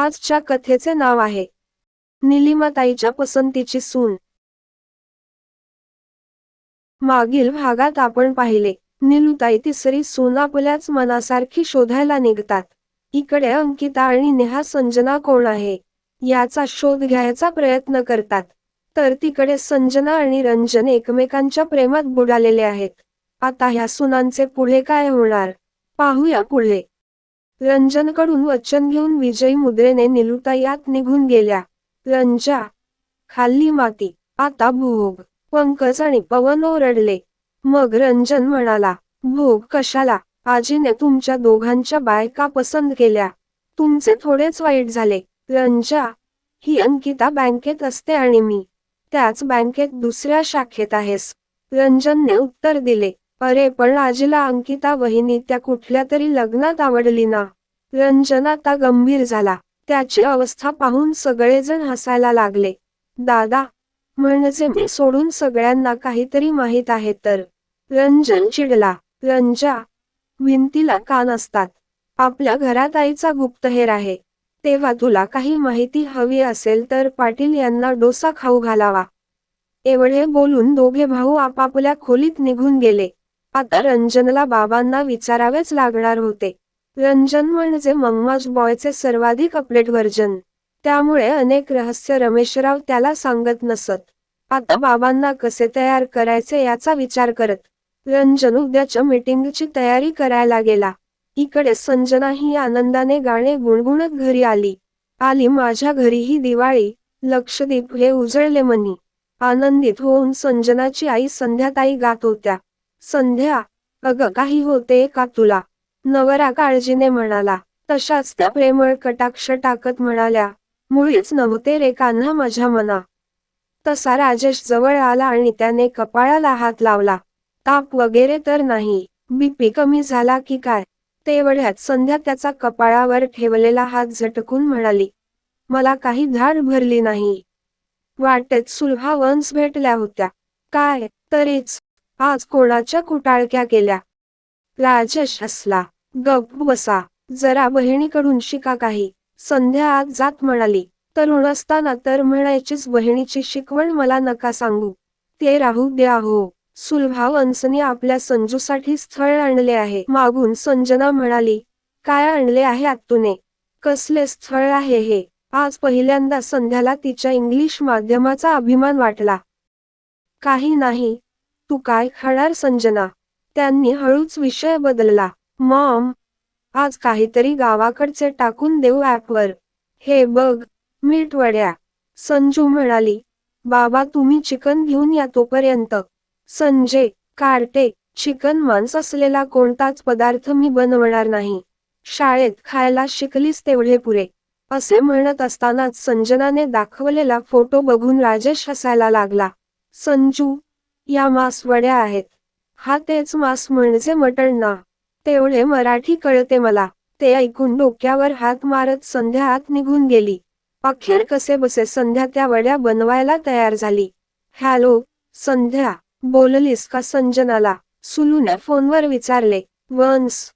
आजच्या कथेचे नाव आहे. निलिमाताईच्या पसंतीची सून. मागील भागात आपण पाहिले निलुताई तिसरी सून आपल्याच मनासारखी शोधायला निघतात. इकडे अंकिता आणि नेहा संजना कोण आहे? याचा शोध घ्यायचा प्रयत्न करतात. तर तिकडे संजना आणि रंजन एकमेकांच्या प्रेमात बुडालेले आहेत. आता ह्या सुनांचे पुढे काय होणार? पाहूया पुढे. रंजनकडून वचन घेऊन विजयी मुद्रेने निलुताई निघून गेल्या. रंजा खाल्ली माती आता भोग. पंकज आणि पवन ओरडले. मग रंजन म्हणाला भोग कशाला? आजीने तुमच्या दोघांच्या बायका पसंत केल्या. तुमचे थोडेच वाईट झाले. रंजा ही अंकिता बँकेत असते आणि मी त्याच बँकेत दुसऱ्या शाखेत आहेस. रंजनने उत्तर दिले अरे पण आजीला अंकिता वहिनी त्या कुठल्या तरी लग्नात आवडली ना. रंजन आता गंभीर झाला. त्याची अवस्था पाहून सगळेजण हसायला लागले. दादा म्हणजे मी सोडून सगळ्यांना काहीतरी माहीत आहे तर. रंजन चिडला. रंजा भिंतीला कान असतात आपल्या घरात आईचा गुप्तहेर आहे. तेव्हा तुला काही माहिती हवी असेल तर पाटील यांना डोसा खाऊ घालावा. एवढे बोलून दोघे भाऊ आपापल्या खोलीत निघून गेले. आता रंजनला बाबांना विचारावेच लागणार होते. रंजन म्हणजे मम्माज बॉयचे सर्वाधिक अपडेट व्हर्जन. त्यामुळे अनेक रहस्य रमेशराव त्याला सांगत नसत. आता बाबांना कसे तयार करायचे याचा विचार करत रंजन उद्याच्या मीटिंगची तयारी करायला गेला. इकडे संजना ही आनंदाने गाणे गुणगुणत घरी आली. आली माझ्या घरी ही दिवाळी लक्षदीप हे उजळले मनी. आनंदित होऊन संजनाची आई संध्याताई गात होत्या. संध्या अगं काही होते का तुला? नवरा काळजीने म्हणाला. तशाच त्या प्रेमळ कटाक्ष टाकत म्हणाल्या मुळीच नव्हते रे कान्हा माझ्या मना. तसा राजेश जवळ आला आणि त्याने कपाळाला हात लावला. ताप वगैरे तर नाही. बीपी कमी झाला की काय? तेवढ्यात संध्या त्याचा कपाळावर ठेवलेला हात झटकून म्हणाली मला काही धाड भरली नाही. वाटेत सुलभा वंस भेटल्या होत्या. काय? तरीच आज कोणाच्या कुटाळक्या केल्या? राजेश हसला. गप बसा. जरा बहिणीकडून शिका काही. संध्या आज जात म्हणाली. तरुण असताना तर म्हणायचीच बहिणीची शिकवण मला नका सांगू. ते राहू द्या हो. सुलभाव अंसनी आपल्या संजूसाठी स्थळ आणले आहे. मागून संजना म्हणाली काय आणले आहे आत्तूने? कसले स्थळ आहे हे? आज पहिल्यांदा संध्याला तिच्या इंग्लिश माध्यमाचा अभिमान वाटला. काही नाही. तू काय खाणार संजना? त्यांनी हळूच विषय बदलला. मॉम आज काहीतरी गावाकडचे टाकून देऊ ॲपवर. हे बघ मीठ वड्या. संजू म्हणाली बाबा तुम्ही चिकन घेऊन या तोपर्यंत. संजय कार्टे चिकन मांस असलेला कोणताच पदार्थ मी बनवणार नाही. शाळेत खायला शिकलीस तेवढे पुरे. असे म्हणत असतानाच संजनाने दाखवलेला फोटो बघून राजेश हसायला लागला. संजू या मास वड्या आहेत. हा तेच मांस म्हणजे मटण ना. तेवढे मराठी कळते मला. ते ऐकून डोक्यावर हात मारत संध्या आत निघून गेली. अखेर कसे बसे संध्या त्या वड्या बनवायला तयार झाली. हॅलो संध्या बोललीस का संजनाला? सुलूने फोनवर विचारले. वन्स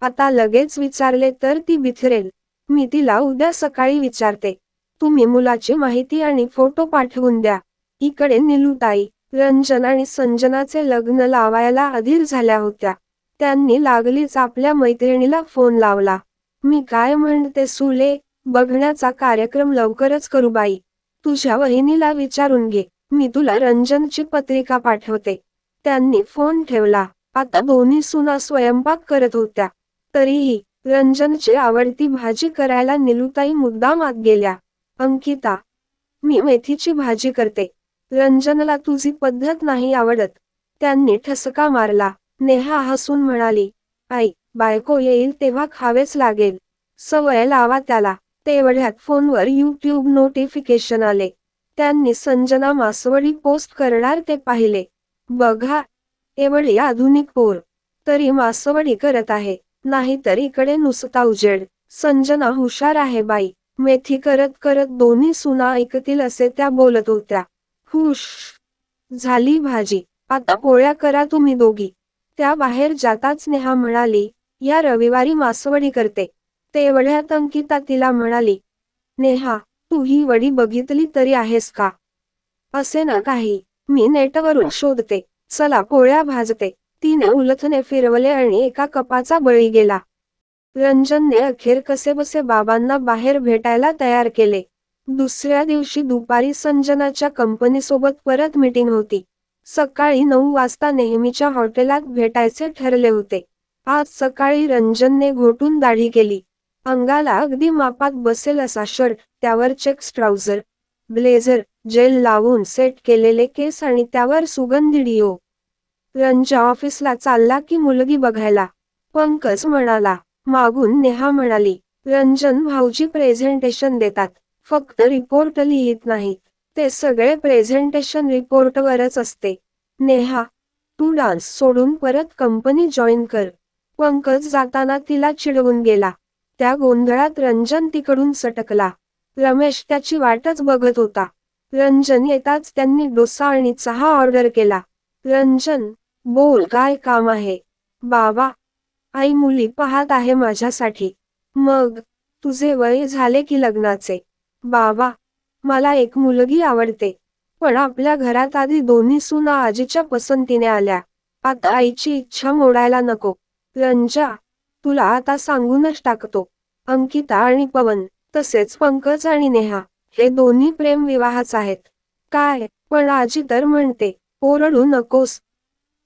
आता लगेच विचारले तर ती बिथरेल. मी तिला उद्या सकाळी विचारते. तुम्ही मुलाची माहिती आणि फोटो पाठवून द्या. इकडे निलूताई रंजन आणि संजनाचे लग्न लावायला अधीर झाल्या होत्या. त्यांनी लागलीच आपल्या मैत्रिणीला फोन लावला. मी काय म्हणते सुले बघण्याचा कार्यक्रम लवकरच करू बाई. तुझ्या वहिनीला विचारून घे. मी तुला रंजनची पत्रिका पाठवते. त्यांनी फोन ठेवला. आता दोन्ही सुना स्वयंपाक करत होत्या. तरीही रंजनची आवडती भाजी करायला निलुताई मुद्दाम आत गेल्या. अंकिता मी मेथीची भाजी करते. रंजनला तुझी पद्धत नाही आवडत. त्यांनी ठसका मारला. नेहा हसून म्हणाली आई बायको येईल तेव्हा खावेच लागेल. सवय लावा त्याला. तेवढ्यात फोनवर युट्यूब नोटिफिकेशन आले. त्यांनी संजना मासवडी पोस्ट करणार ते पाहिले. बघा एवढी आधुनिक पोर. तरी मासवडी करत आहे. नाहीतर इकडे नुसता उजेड. संजना हुशार आहे बाई. मेथी करत करत दोन्ही सुना ऐकतील असे त्या बोलत होत्या. हुश. झाली भाजी. आता पोळ्या करा तुम्ही दोघी. त्या बाहेर जाताच नेहा म्हणाली या रविवारी मासवडी करते. तेवढ्यात अंकिता तिला म्हणाली नेहा तू ही वडी बघितली तरी आहेस का? असे ना काही. मी नेटवरून शोधते. चला पोळ्या भाजते. तिने उलथने फिरवले आणि एका कपाचा बळी गेला. रंजनने अखेर कसेबसे बाबांना बाहेर भेटायला तयार केले. दुसऱ्या दिवशी दुपारी संजनाच्या कंपनीसोबत परत मीटिंग होती. सकाळी नऊ वाजता नेहमीच्या हॉटेलात भेटायचे ठरले होते. आज सकाळी रंजनने घोटून दाढी केली. अंगाला अगदी मापात बसेल असा शर्ट त्यावर चेक्स ट्राउझर ब्लेझर जेल लावून सेट केलेले केस आणि त्यावर सुगंधी डिओ. रंजा ऑफिसला चालला की मुलगी बघायला. पंकज म्हणाला. मागून नेहा म्हणाली. रंजन भाऊजी प्रेझेंटेशन देतात. फक्त रिपोर्ट लिहित नाही. ते सगळे प्रेझेंटेशन रिपोर्टवरच असते. नेहा तू डान्स सोडून परत कंपनी जॉईन कर. पंकज जाताना तिला चिडवून गेला. त्या गोंधळात रंजन तिकडून सटकला. रमेश त्याची वाटच बघत होता. रंजन येताच त्यांनी डोसा आणि चहा ऑर्डर केला. रंजन बोल काय काम आहे? बाबा आई मुली पाहत आहे माझ्यासाठी. मग तुझे वय झाले की लग्नाचे? बाबा मला एक मुलगी आवडते. पण आपल्या घरात आधी दोन्ही सुना आजीच्या पसंतीने आल्या. आता आईची इच्छा मोडायला नको. रंजा तुला आता सांगूनच टाकतो. अंकिता आणि पवन तसेच पंकज आणि नेहा हे दोन्ही प्रेम विवाहच आहेत. काय? पण आजी तर म्हणते ओरडू नकोस.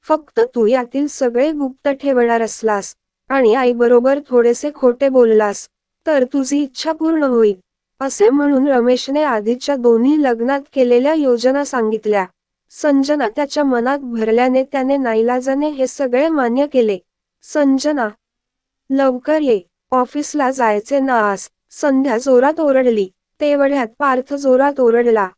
फक्त तू यातील सगळे गुप्त ठेवणार असलास. आणि आईबरोबर थोडेसे खोटे बोललास. तर तुझी इच्छा पूर्ण होईल. असे म्हणून रमेशने आधीच्या दोन्ही लग्नात केलेल्या योजना सांगितल्या. संजना त्याच्या मनात भरल्याने त्याने नाईलाजाने हे सगळे मान्य केले. संजना लवकर ये. ऑफिसला जायचे ना आज. संध्या जोरात ओरडली. तेवढ्यात पार्थ जोरात ओरडला.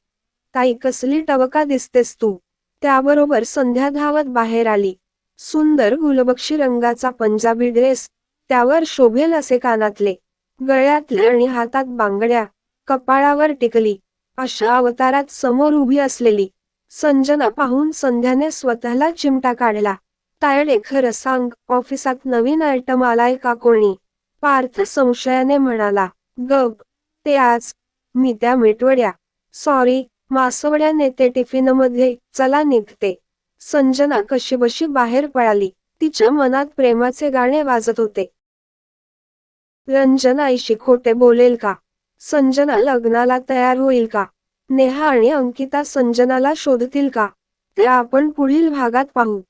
ताई कसली टवका दिसतेस तू. त्याबरोबर संध्या धावत बाहेर आली. सुंदर गुलबक्षी रंगाचा पंजाबी ड्रेस त्यावर शोभेल असे कानातले. गळ्यातले आणि हातात बांगड्या. कपाळावर टिकली. अशा अवतारात समोर उभी असलेली संजना पाहून संध्याने स्वतःला चिमटा काढला. तायडे खरं सांग ऑफिसात नवीन आयटम आलाय का कोणी? पार्थ संशयाने म्हणाला. गब ते आज. मी त्या मिटवड्या. सॉरी मासवड्या नेते टिफिनमध्ये. चला निघते. संजना कशीबशी बाहेर पळाली. तिच्या मनात प्रेमाचे गाणे वाजत होते. रंजनाईशी खोटे बोलेल का? संजना लग्नाला तयार होईल का? नेहा आणि अंकिता संजनाला शोधतील का? ते आपण पुढील भागात पाहू.